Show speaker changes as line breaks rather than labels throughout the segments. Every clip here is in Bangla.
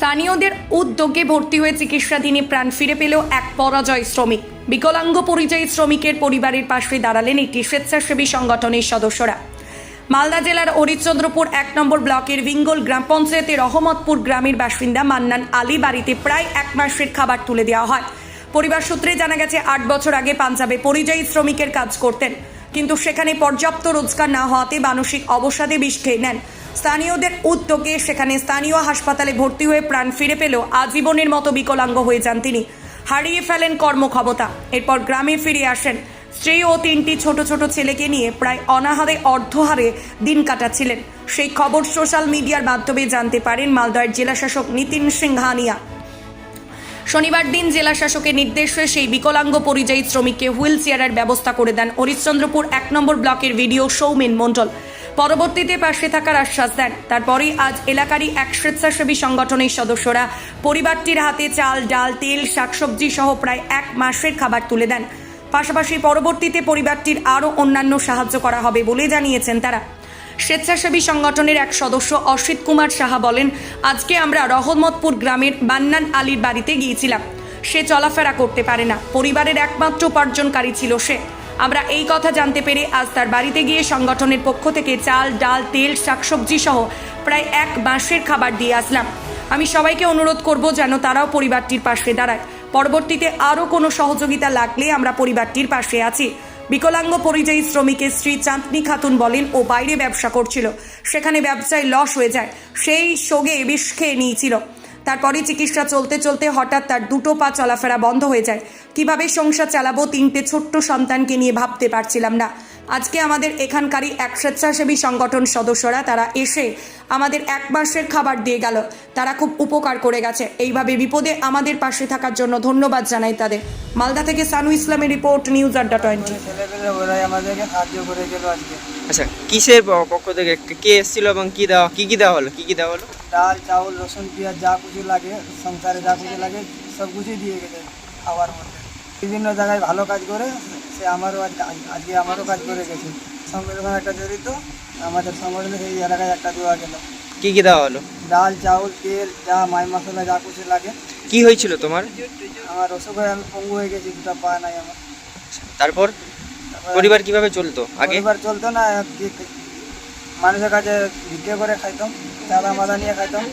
স্থানীয়দের উদ্যোগে ভর্তি হয়ে চিকিৎসাধীনে প্রাণ ফিরে পেল এক পরাজয় শ্রমিক। বিকলাঙ্গ পরিযায়ী শ্রমিকের পরিবারের পাশে দাঁড়ালেন একটি স্বেচ্ছাসেবী সংগঠনের সদস্যরা। মালদা জেলার হরিশ্চন্দ্রপুর এক নম্বর ব্লকের ভিঙ্গল গ্রাম পঞ্চায়েতের রহমতপুর গ্রামের বাসিন্দা মান্নান আলী বাড়িতে প্রায় এক মাসের খাবার তুলে দেওয়া হয়। পরিবার সূত্রে জানা গেছে, আট বছর আগে পাঞ্জাবে পরিযায়ী শ্রমিকের কাজ করতেন। কিন্তু সেখানে পর্যাপ্ত রোজগার না হওয়াতে মানসিক অবসাদে বিষ খেয়ে নেন। স্থানীয়দের উদ্যোগে সেখানে স্থানীয় হাসপাতালে ভর্তি হয়ে প্রাণ ফিরে পেলেও আজীবনের মতো বিকলাঙ্গ হয়ে যান তিনি। হারিয়ে ফেলেন কর্মক্ষমতা। এরপর গ্রামে ফিরে আসেন। স্ত্রী ও তিনটি ছোট ছোট ছেলেকে নিয়ে প্রায় অনাহারে অর্ধহারে দিন কাটাচ্ছিলেন। সেই খবর সোশ্যাল মিডিয়ার মাধ্যমে জানতে পারেন মালদহের জেলাশাসক নিতিন সিংহানিয়া। শনিবার দিন জেলা শাসকের নির্দেশে সেই বিকলাঙ্গ পরিযায়ী শ্রমিককে হুইল চেয়ারের ব্যবস্থা করে দেন হরিশ্চন্দ্রপুর এক নম্বর ব্লকের ভিডিও সৌমেন মণ্ডল। পরবর্তীতে পাশে থাকার আশ্বাস দেন। তারপরেই আজ এলাকারই এক স্বেচ্ছাসেবী সংগঠনের সদস্যরা পরিবারটির হাতে চাল, ডাল, তেল, শাকসবজি সহ প্রায় এক মাসের খাবার তুলে দেন। পাশাপাশি পরবর্তীতে পরিবারটির আরও অন্যান্য সাহায্য করা হবে বলে জানিয়েছেন তারা। স্বেচ্ছাসেবী সংগঠনের এক সদস্য অসিত কুমার সাহা বলেন, আজকে আমরা রহমতপুর গ্রামের বান্নান আলীর বাড়িতে গিয়েছিলাম। সে চলাফেরা করতে পারে না। পরিবারের একমাত্র উপার্জনকারী ছিল সে। আমরা এই কথা জানতে পেরে আজ তার বাড়িতে গিয়ে সংগঠনের পক্ষ থেকে চাল, ডাল, তেল, শাকসবজি সহ প্রায় এক মাসের খাবার দিয়ে আসলাম। আমি সবাইকে অনুরোধ করব যেন তারাও পরিবারটির পাশে দাঁড়ায়। পরবর্তীতে আরও কোনো সহযোগিতা লাগলে আমরা পরিবারটির পাশে আছি। বিকলাঙ্গ পরিযায়ী শ্রমিকের স্ত্রী চাঁদনি খাতুন বলেন, ও বাইরে ব্যবসা করছিল। সেখানে ব্যবসায় লস হয়ে যায়। সেই সোগে বিষ খেয়ে নিয়েছিল। তারপরে চিকিৎসা চলতে চলতে হঠাৎ তার দুটো পা চলাফেরা বন্ধ হয়ে যায়। কীভাবে সংসার চালাবো তিনটে ছোট্ট সন্তানকে নিয়ে ভাবতে পারছিলাম না। আজকে আমাদের এখানকারই এক স্বেচ্ছাসেবী সংগঠন সদস্যরা তারা এসে আমাদের এক মাসের খাবার দিয়ে গেল। তারা খুব উপকার করে গেছে। এইভাবে বিপদে আমাদের পাশে থাকার জন্য ধন্যবাদ জানাই তাদের। মালদা থেকে সানু ইসলামের রিপোর্ট নিউজ আড্ডা টোয়েন্টি।
আমাদেরকে সাহায্য করে গেল আজকে।
আচ্ছা কিসের পক্ষ থেকে? কে- কে এসেছিল এবং কি দেওয়া কি কি দেওয়া হলো? কি কি দেওয়া হলো?
ডাল চাউল রসুন পেঁয়াজ যা কিছু লাগে সংসারে যা কিছু লাগে সব কিছুই দিয়ে গেছে খাওয়ার মধ্যে। বিভিন্ন জায়গায় ভালো কাজ করে সে আমারও আজ- আজকে আমারও কাজ করে গেছে। সংগঠন একটা জড়িত আমাদের সংগঠনে সেই এলাকায় একটা দেওয়া গেল।
কি কি দেওয়া হলো?
ডাল চাউল তেল যা মাই মশলা যা কিছু লাগে।
কি হয়েছিল তোমার?
আমার অসুখ হয়ে আমি পঙ্গু হয়ে গেছি দুটা পা নাই আমার।
তারপর?
তারপর
পরিবার কীভাবে চলতো? আগে?
পরিবার চলতো না মানুষের কাছে ভিক্ষে করে খাইতাম চাঁদা মাদা নিয়ে খাইতাম।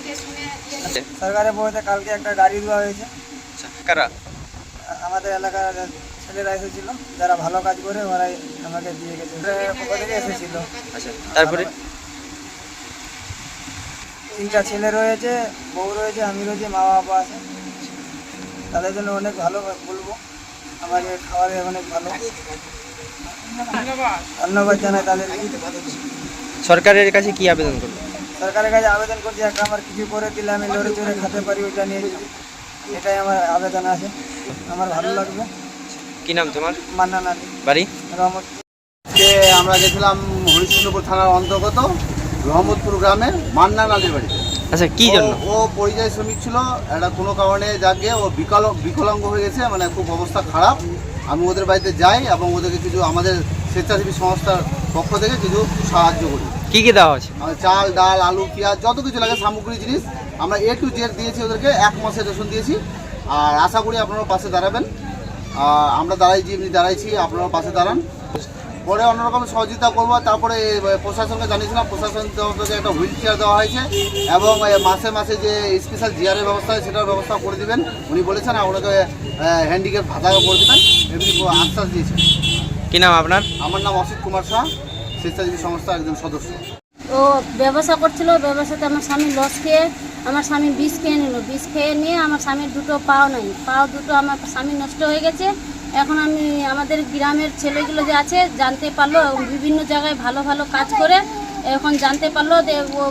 আচ্ছা,
সরকারের বইতে কালকে একটা গাড়ি দেওয়া হয়েছে।
আচ্ছা, কারা?
আমাদের এলাকার ছেলেরা এসেছিল যারা ভালো কাজ করে ওরাই আমাকে দিয়ে গেছে। থেকে এসেছিল।
আচ্ছা তারপরে?
তিনটা ছেলে রয়েছে বউ রয়েছে আমি রয়েছে মা বাবা আছে। তাদের জন্য অনেক ভালো বলব। আমাকে খাওয়ারে অনেক ভালো। ধন্যবাদ। জানাই তাদের।
সরকারের কাছে কি আবেদন করল?
সরকারের কাছে আবেদন করছি একটা আমার কিছু করে দিলে আমি লড়ে চড়ে খেতে পারি ওইটা নিয়ে এটাই আমার আবেদন আছে। আমার ভালো লাগবে।
কি নাম তোমার? বাড়ি?
আমরা গেছিলাম হরিশ্চন্দ্রপুর থানার অন্তর্গত রহমতপুর গ্রামে মান্নান আলীর বাড়িতে।
আচ্ছা কি জন্য?
ও পরিযায়ী শ্রমিক ছিল একটা কোনো কারণে যাকে ও বিকল বিকলাঙ্গ হয়ে গেছে মানে খুব অবস্থা খারাপ। আমি ওদের বাড়িতে যাই এবং ওদেরকে কিছু আমাদের স্বেচ্ছাসেবী সংস্থার পক্ষ থেকে কিছু সাহায্য করি।
কি কি দেওয়া
আমাদের চাল ডাল আলু পেঁয়াজ যত কিছু লাগে সামগ্রী জিনিস। আমরা এ টু জেড দিয়েছি ওদেরকে এক মাসের রেশন দিয়েছি। আর আশা করি আপনারা পাশে দাঁড়াবেন। আমরা দাঁড়াইছি এমনি দাঁড়াইছি আপনারা পাশে দাঁড়ান। পরে অন্যরকম সহযোগিতা করব তারপরে প্রশাসনকে জানিয়েছিলাম প্রশাসন তরফ থেকে একটা হুইল চেয়ার দেওয়া হয়েছে এবং মাসে মাসে যে স্পেশাল জিয়ারের ব্যবস্থা হয় সেটার ব্যবস্থা করে দেবেন। উনি বলেছেন ওনাকে হ্যান্ডিক্যাপ ভাতাও করে দেবেন এমনি আশ্বাস দিয়েছেন।
কি নাম আপনার?
আমার নাম অসিত কুমার শাহ স্বেচ্ছাসেবী সংস্থার একজন সদস্য।
ও ব্যবসা করছিল ব্যবসাতে আমার স্বামী লস খেয়ে, আমার স্বামী বিষ খেয়ে নিল। বিষ খেয়ে নিয়ে আমার স্বামীর দুটো পাও নাই। পাও দুটো আমার স্বামী নষ্ট হয়ে গেছে। এখন আমি আমাদের গ্রামের ছেলেগুলো যে আছে, জানতে পারল বিভিন্ন জায়গায় ভালো ভালো কাজ করে এখন জানতে পারল যে ও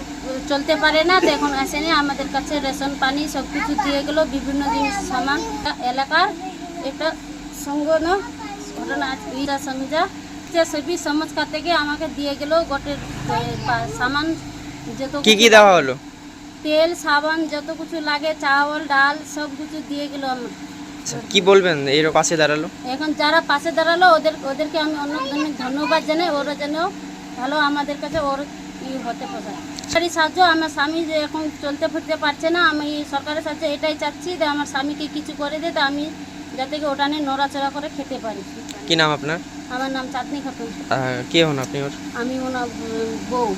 চলতে পারে না, তো এখন আসেনি আমাদের কাছে রেশন, পানি সব কিছু দিয়ে গেলো, বিভিন্ন জিনিস, সামান। এলাকার একটা সংগঠন ঘটনা আছে। যে সেবি থেকে আমাকে দিয়ে গেল গোটে সামান যত
কি কি দেওয়া হলো?
তেল সাবান যত কিছু লাগে চাউল ডাল সব কিছু দিয়ে গেল আমার।
আচ্ছা, কি বলবেন? এর পাশে দাঁড়াল?
এখন যারা পাশে দাঁড়াল ওদের ওদেরকে আমি অনেক অনেক ধন্যবাদ জানাই। ওরা যেন ভালো আমাদের কাছে ওর ই হতে পারে। সরকারি সাহায্য আমার স্বামী যে এখন চলতে ফিরতে পারছে না আমি সরকারের সাহায্য এটাই চাচ্ছি যে আমার স্বামীকে কিছু করে দে তা আমি যাতে ওটা নিয়ে নড়াচড়া করে খেতে পারি।
কি নাম আপনার?
আমার নাম চাঁদনি খাতুন।
কে হন আপনি ওর?
আমি ওনার বউ।